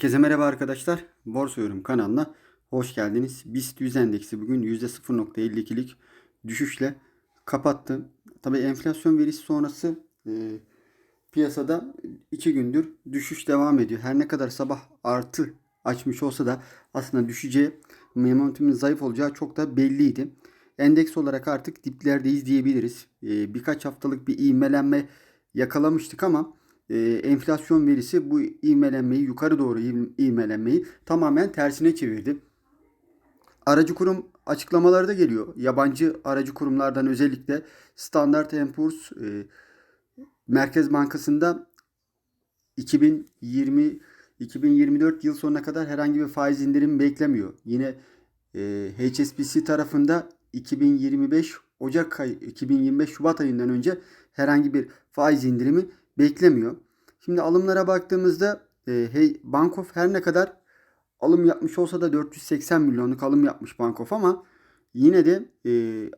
Herkese merhaba arkadaşlar. Borsa Yorum kanalına hoş geldiniz. BIST 100 endeksi bugün %0.52'lik düşüşle kapattı. Tabi enflasyon verisi sonrası e, piyasada 2 gündür düşüş devam ediyor. Her ne kadar sabah artı açmış olsa da aslında düşeceği, momentumun zayıf olacağı çok da belliydi. Endeks olarak artık diplerdeyiz diyebiliriz. E, birkaç haftalık bir ivmelenme yakalamıştık ama e, enflasyon verisi bu ivmelenmeyi yukarı doğru iv- ivmelenmeyi tamamen tersine çevirdi. Aracı kurum açıklamaları da geliyor. Yabancı aracı kurumlardan özellikle Standard Poor's e, Merkez Bankası'nda 2020 2024 yıl sonuna kadar herhangi bir faiz indirimi beklemiyor. Yine e, HSBC tarafında 2025 Ocak ayı 2025 Şubat ayından önce herhangi bir faiz indirimi beklemiyor. Şimdi alımlara baktığımızda e, hey, Bankof her ne kadar alım yapmış olsa da 480 milyonluk alım yapmış Bankof ama yine de e,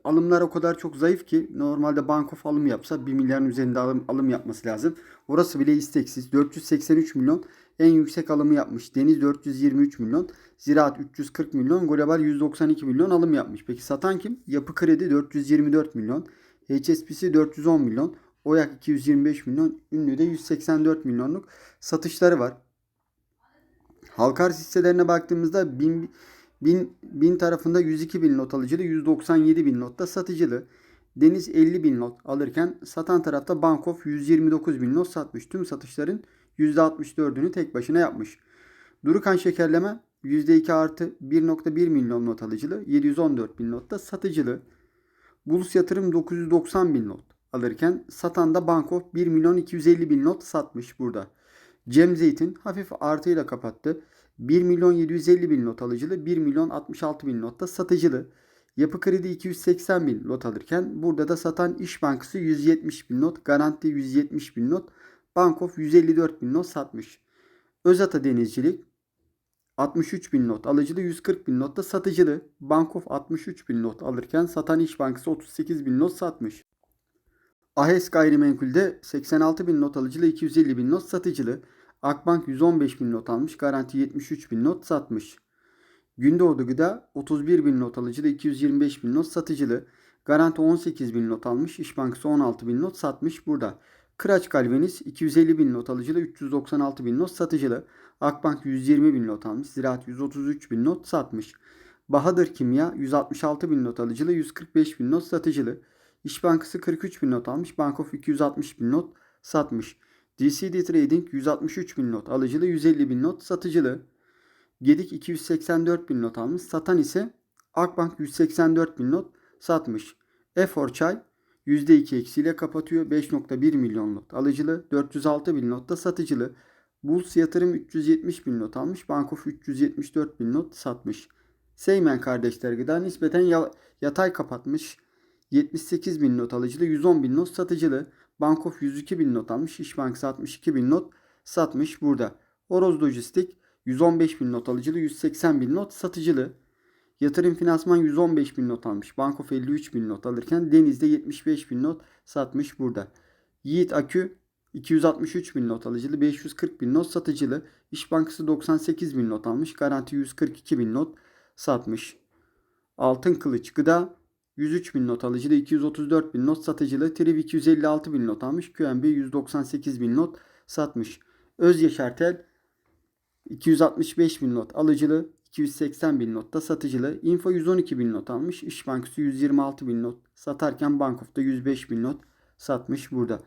alımlar o kadar çok zayıf ki normalde Bankof alım yapsa 1 milyarın üzerinde alım, alım yapması lazım. Orası bile isteksiz. 483 milyon en yüksek alımı yapmış. Deniz 423 milyon. Ziraat 340 milyon. Global 192 milyon alım yapmış. Peki satan kim? Yapı Kredi 424 milyon. HSBC 410 milyon. Oyak 225 milyon. Ünlü'de 184 milyonluk satışları var. Halka arz hisselerine baktığımızda 1000, 1000, 1000 tarafında 102 bin not alıcılı, 197 bin notta satıcılı. Deniz 50 bin not alırken satan tarafta Bankof 129 bin not satmış. Tüm satışların %64'ünü tek başına yapmış. Durukan şekerleme %2 artı 1.1 milyon not alıcılı, 714 bin notta satıcılı. Bulus yatırım 990 bin not alırken satan da Bankof 1 milyon 250 bin not satmış burada. Cem Zeytin hafif artıyla kapattı. 1 milyon 750 bin not alıcılı, 1 milyon 66 bin notta satıcılı. Yapı Kredi 280 bin not alırken burada da satan İş Bankası 170 bin not, Garanti 170 bin not, Bankof 154 bin not satmış. Özata Denizcilik 63 bin not alıcılı, 140 bin notta satıcılı. Bankof 63 bin not alırken satan İş Bankası 38 bin not satmış. Ahes gayrimenkulde 86 bin not alıcılı 250 bin not satıcılı. Akbank 115 bin not almış. Garanti 73 bin not satmış. Gündoğdu Gıda 31 bin not alıcılı 225 bin not satıcılı. Garanti 18 bin not almış. İş Bankası 16 bin not satmış burada. Kıraç Galvaniz 250 bin not alıcılı 396 bin not satıcılı. Akbank 120 bin not almış. Ziraat 133 bin not satmış. Bahadır Kimya 166 bin not alıcılı 145 bin not satıcılı. İş Bankası 43 bin not almış. Bankof 260 bin not satmış. DCD Trading 163 bin not alıcılı 150 bin not satıcılı. Gedik 284 bin not almış. Satan ise Akbank 184 bin not satmış. Efor Çay %2 eksiyle kapatıyor. 5.1 milyon not alıcılı. 406 bin not da satıcılı. Bulls yatırım 370 bin not almış. Bankof 374 bin not satmış. Seymen kardeşler gıda nispeten ya- yatay kapatmış. 78 bin not alıcılı, 110 bin not satıcılı. Bankof 102 bin not almış. İş Bankası 62 bin not satmış burada. Oroz Lojistik 115 bin not alıcılı, 180 bin not satıcılı. Yatırım Finansman 115 bin not almış. Bankof 53 bin not alırken Deniz'de 75 bin not satmış burada. Yiğit Akü 263 bin not alıcılı, 540 bin not satıcılı. İş Bankası 98 bin not almış. Garanti 142 bin not satmış. Altın Kılıç Gıda 103 bin not alıcılı, 234 bin not satıcılı, Triv 256 bin not almış, QNB 198 bin not satmış. Öz Yaşartel 265 bin not alıcılı, 280 bin not da satıcılı. Info 112 bin not almış, İş Bankası 126 bin not satarken Bankof'ta 105 bin not satmış burada.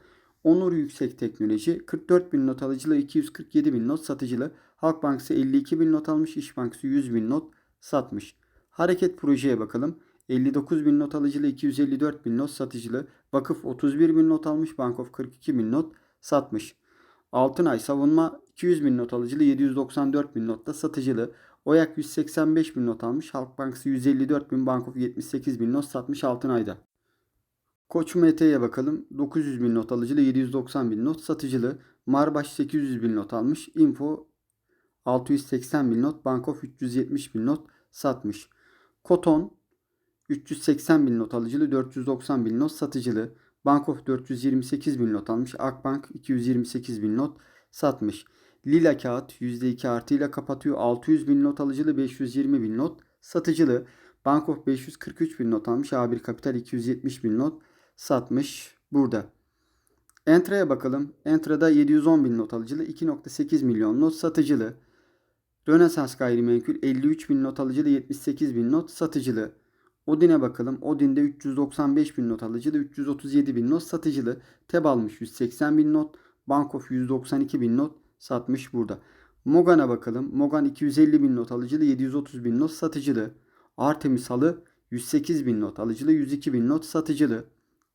Onur Yüksek Teknoloji 44 bin not alıcılı, 247 bin not satıcılı. Halk Bankası 52 bin not almış, İş Bankası 100 bin not satmış. Hareket projeye bakalım. 59 bin not alıcılı, 254 bin not satıcılı. Vakıf 31 bin not almış, Bankof 42 bin not satmış. Altınay savunma 200 bin not alıcılı, 794 bin not da satıcılı. Oyak 185 bin not almış, Halk Bankası 154 bin, Bankof 78 bin not satmış Altınay'da. Koç MT'ye bakalım. 900 bin not alıcılı, 790 bin not satıcılı. Marbaş 800 bin not almış. Info 680 bin not, Bankof 370 bin not satmış. Koton 380 bin not alıcılı, 490 bin not satıcılı. Bankof 428 bin not almış. Akbank 228 bin not satmış. Lila kağıt %2 artıyla kapatıyor. 600 bin not alıcılı 520 bin not satıcılı. Bank of 543 bin not almış. A1 Kapital 270 bin not satmış burada. Entra'ya bakalım. Entra'da 710 bin not alıcılı 2.8 milyon not satıcılı. Rönesans gayrimenkul 53 bin not alıcılı 78 bin not satıcılı. Odin'e bakalım. Odin'de 395 bin not alıcılı 337 bin not satıcılı. Teb almış 180 bin not. Bank of 192 bin not satmış burada. Mogan'a bakalım. Mogan 250 bin not alıcılı 730 bin not satıcılı. Artemis Halı 108 bin not alıcılı 102 bin not satıcılı.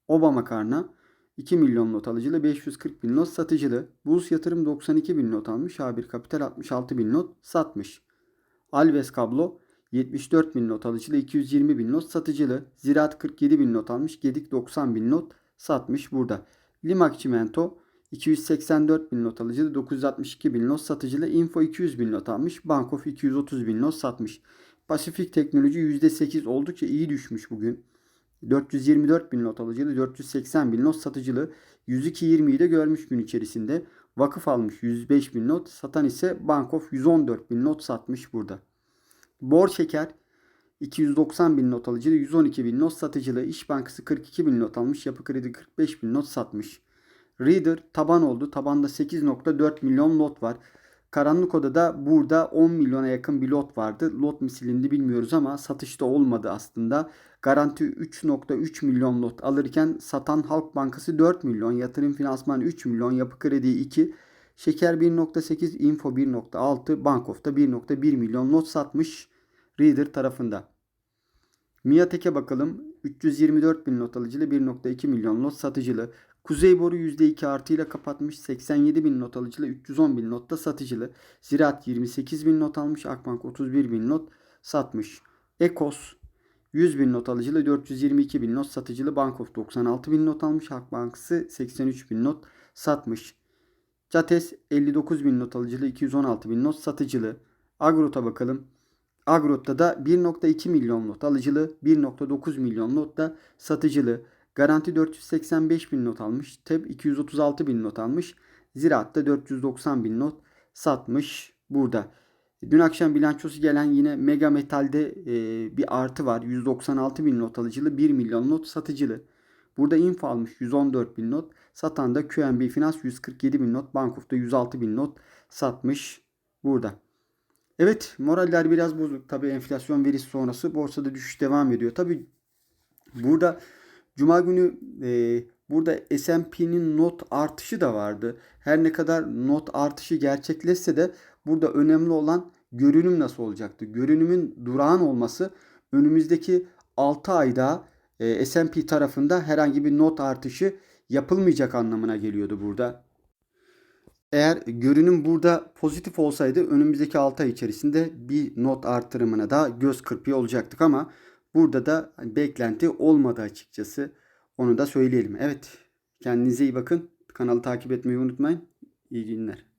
Obama Karna 2 milyon not alıcılı 540 bin not satıcılı. Buz Yatırım 92 bin not almış. A1 Kapital 66 bin not satmış. Alves Kablo 74 bin not alıcılı 220 bin not satıcılı. Ziraat 47 bin not almış. Gedik 90 bin not satmış burada. Limak Çimento 284 bin not alıcılı 962 bin not satıcılı. Info 200 bin not almış. Bankof 230 bin not satmış. Pasifik Teknoloji %8 oldukça iyi düşmüş bugün. 424 bin not alıcılı, 480 bin not satıcılı, 102.20'yi de görmüş gün içerisinde. Vakıf almış 105 bin not, satan ise Bankof 114 bin not satmış burada. Bor Şeker 290 bin not alıcılı, 112 bin not satıcılı, İş Bankası 42 bin not almış, Yapı Kredi 45 bin not satmış. Reader taban oldu. Tabanda 8.4 milyon lot var. Karanlık odada burada 10 milyona yakın bir lot vardı. Lot mu silindi bilmiyoruz ama satışta olmadı aslında. Garanti 3.3 milyon lot alırken satan Halk Bankası 4 milyon, yatırım finansman 3 milyon, yapı kredi 2, şeker 1.8, info 1.6, Bankof'ta 1.1 milyon lot satmış Reader tarafında. Miatek'e bakalım. 324 bin not alıcılı 1.2 milyon not satıcılı. Kuzey Boru %2 artıyla kapatmış. 87 bin not alıcılı 310 bin notta satıcılı. Ziraat 28 bin not almış. Akbank 31 bin not satmış. Ekos 100 bin not alıcılı 422 bin not satıcılı. Bankof 96 bin not almış. Halk Bankası 83 bin not satmış. Cates 59 bin not alıcılı 216 bin not satıcılı. Agrot'a bakalım. Agrot'ta da 1.2 milyon not alıcılı, 1.9 milyon not da satıcılı. Garanti 485 bin not almış. TEB 236 bin not almış. Ziraat'ta 490 bin not satmış burada. Dün akşam bilançosu gelen yine Mega Metal'de e, bir artı var. 196 bin not alıcılı, 1 milyon not satıcılı. Burada Info almış 114 bin not. Satan da QNB Finans 147 bin not. Bankof'ta 106 bin not satmış burada. Evet moraller biraz bozuk. Tabi enflasyon verisi sonrası borsada düşüş devam ediyor. Tabi burada Cuma günü e, burada S&P'nin not artışı da vardı. Her ne kadar not artışı gerçekleşse de burada önemli olan görünüm nasıl olacaktı? Görünümün durağan olması önümüzdeki 6 ayda e, S&P tarafında herhangi bir not artışı yapılmayacak anlamına geliyordu burada. Eğer görünüm burada pozitif olsaydı önümüzdeki 6 ay içerisinde bir not artırımına da göz kırpıyor olacaktık ama burada da beklenti olmadı açıkçası. Onu da söyleyelim. Evet kendinize iyi bakın. Kanalı takip etmeyi unutmayın. İyi günler.